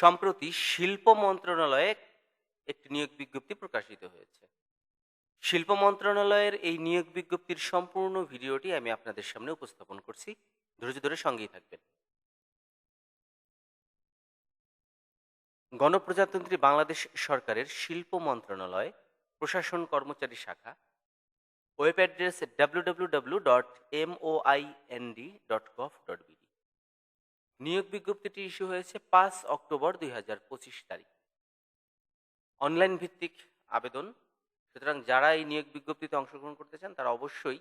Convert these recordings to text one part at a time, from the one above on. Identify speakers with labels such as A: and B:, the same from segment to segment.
A: সম্প্রতি শিল্প মন্ত্রণালয়ে একটি নিয়োগ বিজ্ঞপ্তি প্রকাশিত হয়েছে। শিল্প মন্ত্রণালয়ের এই নিয়োগ বিজ্ঞপ্তির সম্পূর্ণ ভিডিওটি আমি আপনাদের সামনে উপস্থাপন করছি। ধৈর্য ধরে সঙ্গেই থাকবেন। গণপ্রজাতন্ত্রী বাংলাদেশ সরকারের শিল্প মন্ত্রণালয়, প্রশাসন কর্মচারী শাখা, web address W dot M O I N D dot gov dot BD নিয়োগ বিজ্ঞপ্তিটি ইস্যু হয়েছে পাঁচ অক্টোবর দুই হাজার পঁচিশ তারিখ। অনলাইন ভিত্তিক আবেদন। সুতরাং যারা এই নিয়োগ বিজ্ঞপ্তিতে অংশগ্রহণ করতে চান, তারা অবশ্যই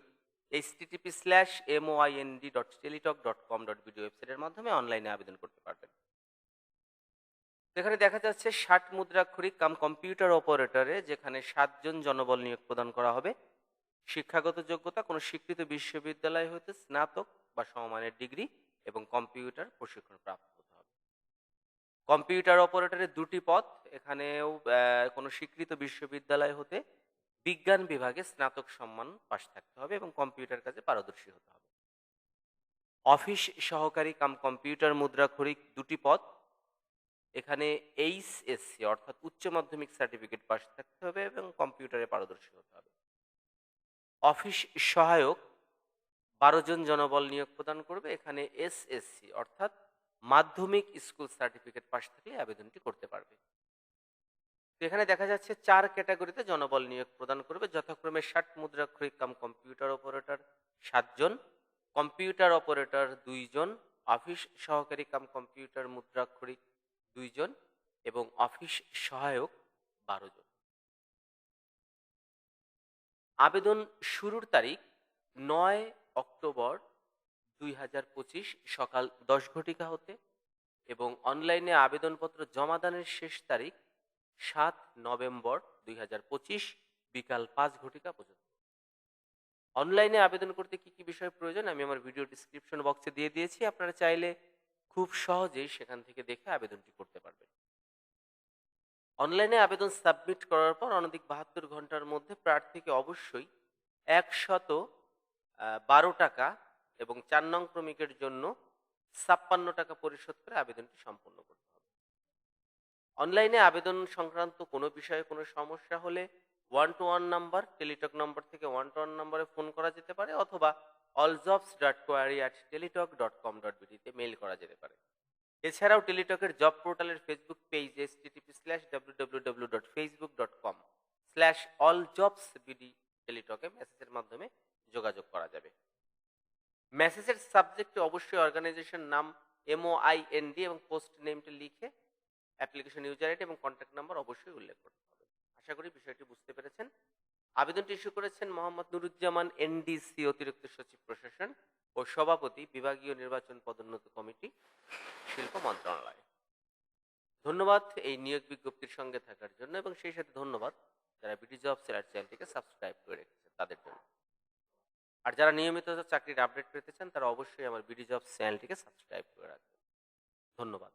A: http slash M O I N D dot Teletalk dot com dot BD ওয়েবসাইটের মাধ্যমে অনলাইনে আবেদন করতে পারবেন। এখানে দেখা যাচ্ছে ষাট মুদ্রাক্ষরিক কাম কম্পিউটার অপারেটরে, যেখানে সাতজন জনবল নিয়োগ প্রদান করা হবে। শিক্ষাগত যোগ্যতা, কোনো স্বীকৃত বিশ্ববিদ্যালয় হতে স্নাতক বা সমমানের ডিগ্রি। এবং কম্পিউটার প্রশিক্ষণ প্রাপ্ত হতে হবে। কম্পিউটার অপারেটরের দুটি পদ এখানেও কোনো স্বীকৃত বিশ্ববিদ্যালয় হতে বিজ্ঞান বিভাগে স্নাতক সম্মান পাশ থাকতে হবে এবং কম্পিউটার কাজে পারদর্শী হতে হবে। অফিস সহকারী কাম কম্পিউটার মুদ্রাক্ষরিক দুটি পদ এখানে এইচ এইচএসসি অর্থাৎ উচ্চ মাধ্যমিক সার্টিফিকেট পাশ থাকতে হবে এবং কম্পিউটারে পারদর্শী হতে হবে। অফিস সহায়ক বারো জন জনবল নিয়োগ প্রদান করবে, এখানে এসএসসি অর্থাৎ মাধ্যমিক স্কুল সার্টিফিকেট পাশ থাকলে আবেদনটি করতে পারবে। তো এখানে দেখা যাচ্ছে চার ক্যাটাগরিতে জনবল নিয়োগ প্রদান করবে, যথাক্রমে ষাট মুদ্রাক্ষরিক কাম কম্পিউটার অপারেটর সাতজন, কম্পিউটার অপারেটর দুইজন, অফিস সহকারী কাম কম্পিউটার মুদ্রাক্ষরিক দুইজন এবং অফিস সহায়ক বারো জন আবেদন শুরুর তারিখ নয় অক্টোবর দুই হাজার পঁচিশ সকাল দশ ঘটিকা হতে এবং অনলাইনে আবেদনপত্র জমাদানের শেষ তারিখ সাত নভেম্বর দুই হাজার পঁচিশ বিকাল পাঁচ ঘটিকা পর্যন্ত। অনলাইনে আবেদন করতে কি কি বিষয় প্রয়োজন আমি আমার ভিডিও ডিসক্রিপশন বক্সে দিয়ে দিয়েছি। আপনারা চাইলে খুব সহজেই সেখান থেকে দেখে আবেদনটি করতে পারবেন। অনলাইনে আবেদন সাবমিট করার পর অনধিক বাহাত্তর ঘণ্টার মধ্যে প্রার্থীকে অবশ্যই একশত বারো টাকা এবং চার নং ক্রমিকের জন্য ছাপ্পান্ন টাকা পরিশোধ করে আবেদনটি সম্পন্ন করতে হবে। অনলাইনে আবেদন সংক্রান্ত কোনো বিষয়ে কোনো সমস্যা হলে one two one number Teletalk number থেকে ওয়ান টু ওয়ান নাম্বারে ফোন করা যেতে পারে অথবা all jobs dot query at Teletalk dot com dot বিডিতে mail করা যেতে পারে। এছাড়াও টেলিটকের জব পোর্টালের Facebook page http slash W W W dot Facebook dot com slash all jobs BD টেলিটকে মেসেজের মাধ্যমে যোগাযোগ করা যাবে। মেসেজের সাবজেক্টে অবশ্যই অর্গানাইজেশন নাম M O I N D এবং পোস্ট নেমটি লিখে অ্যাপ্লিকেশন ইউজার আইডি এবং কন্ট্যাক্ট নাম্বার অবশ্যই উল্লেখ করতে হবে। আশা করি বিষয়টি বুঝতে পেরেছেন। আবেদনটি ইস্যু করেছেন মোহাম্মদ নুরুজ্জামান এনডিসি অতিরিক্ত সচিব প্রশাসন ও সভাপতি, বিভাগীয় নির্বাচন পদোন্নতি কমিটি, শিল্প মন্ত্রণালয়। ধন্যবাদ এই নিয়োগ বিজ্ঞপ্তির সঙ্গে থাকার জন্য এবং সেই সাথে ধন্যবাদ যারা বিডি জব সেলার চ্যানেলটিকে সাবস্ক্রাইব করে রেখেছেন তাদের জন্য। আর যারা নিয়মিত চাকরির আপডেট পেতে চান তারা অবশ্যই আমার বিডি জব চ্যানেলটিকে সাবস্ক্রাইব করে রাখবেন। ধন্যবাদ।